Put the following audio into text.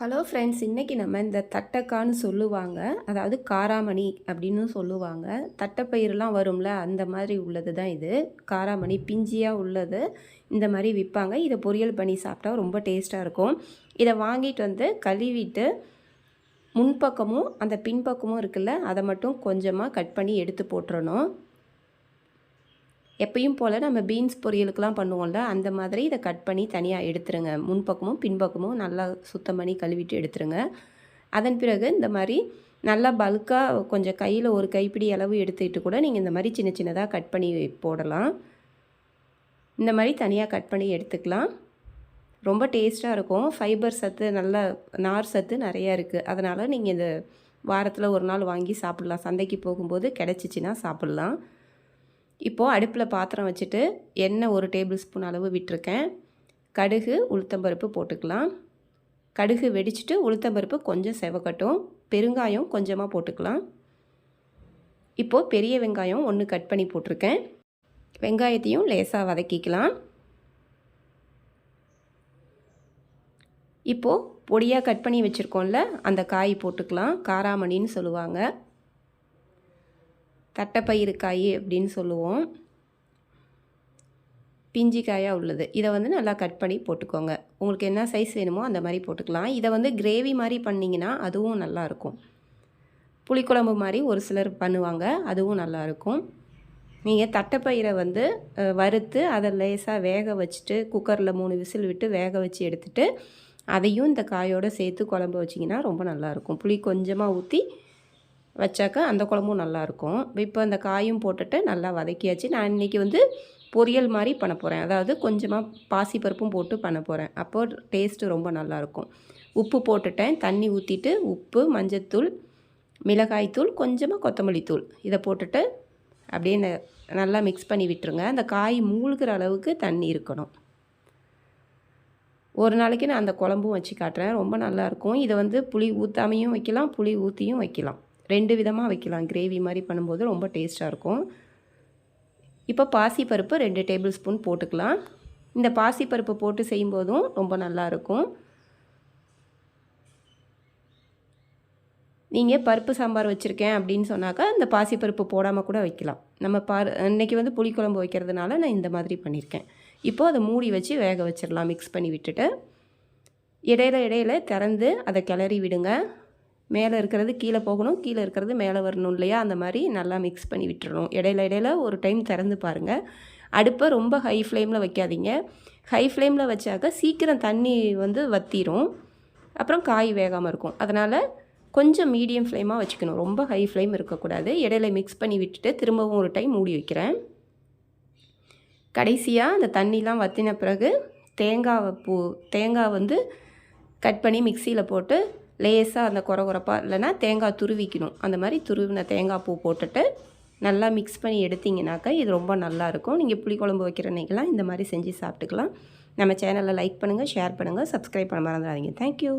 Hello friends இன்றைக்கி நம்ம இந்த தட்டைக்கான்னு சொல்லுவாங்க. அதாவது காராமணி அப்படின்னு சொல்லுவாங்க. தட்டைப்பயிரெலாம் வரும்ல அந்த மாதிரி உள்ளது தான் இது. காராமணி பிஞ்சியாக உள்ளது. இந்த மாதிரி விற்பாங்க. இதை பொரியல் பண்ணி சாப்பிட்டா ரொம்ப டேஸ்ட்டாக இருக்கும். இதை வாங்கிட்டு வந்து கழுவிட்டு முன்பக்கமும் அந்த பின்பக்கமும் இருக்குல்ல அதை மட்டும் கொஞ்சமாக கட் பண்ணி எடுத்து போட்டுறணும். எப்பயும் போல் நம்ம பீன்ஸ் பொரியலுக்கெலாம் பண்ணுவோம்ல அந்த மாதிரி இதை கட் பண்ணி தனியாக எடுத்துருங்க. முன்பக்கமும் பின்பக்கமும் நல்லா சுத்தம் பண்ணி கழுவிட்டு எடுத்துருங்க. அதன் பிறகு இந்த மாதிரி நல்லா பல்காக கொஞ்சம் கையில் ஒரு கைப்பிடி அளவு எடுத்துக்கிட்டு கூட நீங்கள் இந்த மாதிரி சின்ன சின்னதாக கட் பண்ணி போடலாம். இந்த மாதிரி தனியாக கட் பண்ணி எடுத்துக்கலாம். ரொம்ப டேஸ்ட்டாக இருக்கும். ஃபைபர் சத்து நல்ல நார் சத்து நிறையா இருக்குது அதனால் நீங்கள் இந்த வாரத்தில் ஒரு நாள் வாங்கி சாப்பிட்லாம். சந்தைக்கு போகும்போது கிடச்சிச்சின்னா சாப்பிட்லாம். இப்போது அடுப்பில் பாத்திரம் வச்சுட்டு எண்ணெய் ஒரு டேபிள் ஸ்பூன் அளவு விட்டுருக்கேன். கடுகு உளுத்தம்பருப்பு போட்டுக்கலாம். கடுகு வெடிச்சிட்டு உளுத்தம்பருப்பு கொஞ்சம் செவக்கட்டும். பெருங்காயம் கொஞ்சமாக போட்டுக்கலாம். இப்போது பெரிய வெங்காயம் ஒன்று கட் பண்ணி போட்டிருக்கேன். வெங்காயத்தையும் லேசாக வதக்கிக்கலாம். இப்போது பொடியாக கட் பண்ணி வச்சுருக்கோம்ல அந்த காய் போட்டுக்கலாம். காராமணின்னு சொல்லுவாங்க. தட்டைப்பயிறு காய் அப்படின்னு சொல்லுவோம். பிஞ்சி காயாக உள்ளது. இதை வந்து நல்லா கட் பண்ணி போட்டுக்கோங்க. உங்களுக்கு என்ன சைஸ் வேணுமோ அந்த மாதிரி போட்டுக்கலாம். இதை வந்து கிரேவி மாதிரி பண்ணிங்கன்னா அதுவும் நல்லாயிருக்கும் புளிக்குழம்பு மாதிரி ஒரு சிலர் பண்ணுவாங்க அதுவும் நல்லாயிருக்கும் நீங்கள் தட்டைப்பயிரை வந்து வறுத்து அதை லேசாக வேக வச்சுட்டு குக்கரில் மூணு விசில் விட்டு வேக வச்சு எடுத்துகிட்டு அதையும் இந்த காயோடு சேர்த்து குழம்பு வச்சிங்கன்னா ரொம்ப நல்லாயிருக்கும் புளி கொஞ்சமாக ஊற்றி வச்சாக்கா அந்த குழம்பும் நல்லாயிருக்கும். இப்போ அந்த காயும் போட்டுட்டு நல்லா வதக்கியாச்சு. நான் இன்றைக்கி வந்து பொரியல் மாதிரி பண்ண போகிறேன் அதாவது கொஞ்சமாக பாசிப்பருப்பும் போட்டு பண்ண போகிறேன் அப்போது டேஸ்ட்டு ரொம்ப நல்லாயிருக்கும். உப்பு போட்டுட்டேன். தண்ணி ஊற்றிட்டு உப்பு மஞ்சத்தூள் மிளகாய்த்தூள் கொஞ்சமாக கொத்தமல்லி தூள். இதை போட்டுட்டு அப்படியே நல்லா மிக்ஸ் பண்ணி விட்டுருங்க. அந்த காய் மூழ்கிற அளவுக்கு தண்ணி இருக்கணும். ஒரு நாளைக்கு நான் அந்த குழம்பும் வச்சு காட்டுறேன். ரொம்ப நல்லாயிருக்கும். இதை வந்து புளி ஊற்றாமையும் வைக்கலாம் புளி ஊற்றியும் வைக்கலாம். ரெண்டு விதமாக வைக்கலாம். கிரேவி மாதிரி பண்ணும்போது ரொம்ப டேஸ்ட்டாக இருக்கும். இப்போ பாசிப்பருப்பு ரெண்டு டேபிள் ஸ்பூன் போட்டுக்கலாம். இந்த பாசிப்பருப்பு போட்டு செய்யும்போதும் ரொம்ப நல்லாயிருக்கும் நீங்கள் பருப்பு சாம்பார் வச்சுருக்கேன் அப்படின்னு சொன்னாக்கா இந்த பாசிப்பருப்பு போடாமல் கூட வைக்கலாம். நம்ம பார் இன்றைக்கி வந்து புளிக்குழம்பு வைக்கிறதுனால நான் இந்த மாதிரி பண்ணியிருக்கேன் இப்போது அதை மூடி வச்சு வேக வச்சிடலாம் மிக்ஸ் பண்ணி விட்டுட்டு. இடையில இடையில திறந்து அதை கிளறி விடுங்க. மேலே இருக்கிறது கீழே போகணும் கீழே இருக்கிறது மேலே வரணும் இல்லையா? அந்த மாதிரி நல்லா மிக்ஸ் பண்ணி விட்டுறணும். இடையில இடையில ஒரு டைம் திறந்து பாருங்கள் அடுப்பை ரொம்ப ஹை ஃப்ளேமில் வைக்காதீங்க. ஹை ஃப்ளேமில் வச்சாக்க சீக்கிரம் தண்ணி வந்து வத்திரும். அப்புறம் காய் வேகாமல் இருக்கும். அதனால் கொஞ்சம் மீடியம் ஃப்ளேமாக வச்சுக்கணும். ரொம்ப ஹை ஃப்ளேம் இருக்கக்கூடாது. இடையில மிக்ஸ் பண்ணி விட்டுட்டு திரும்பவும் ஒரு டைம் மூடி வைக்கிறேன். கடைசியாக அந்த தண்ணிலாம் வற்றின பிறகு தேங்காவை பூ தேங்காய் வந்து கட் பண்ணி மிக்சியில் போட்டு லேசாக அந்த குறை குறப்பாக இல்லைனா தேங்காய் துருவிக்கணும். அந்த மாதிரி துருவின தேங்காய் பூ போட்டுட்டு நல்லா மிக்ஸ் பண்ணி எடுத்திங்கனாக்கா இது ரொம்ப நல்லாயிருக்கும் நீங்கள் புளிக்குழம்பு வைக்கிற அன்றைக்கெலாம் இந்த மாதிரி செஞ்சு சாப்பிட்டுக்கலாம். நம்ம சேனலில் லைக் பண்ணுங்கள் ஷேர் பண்ணுங்கள் சப்ஸ்கிரைப் பண்ண மறந்துடாதீங்க. தேங்க்யூ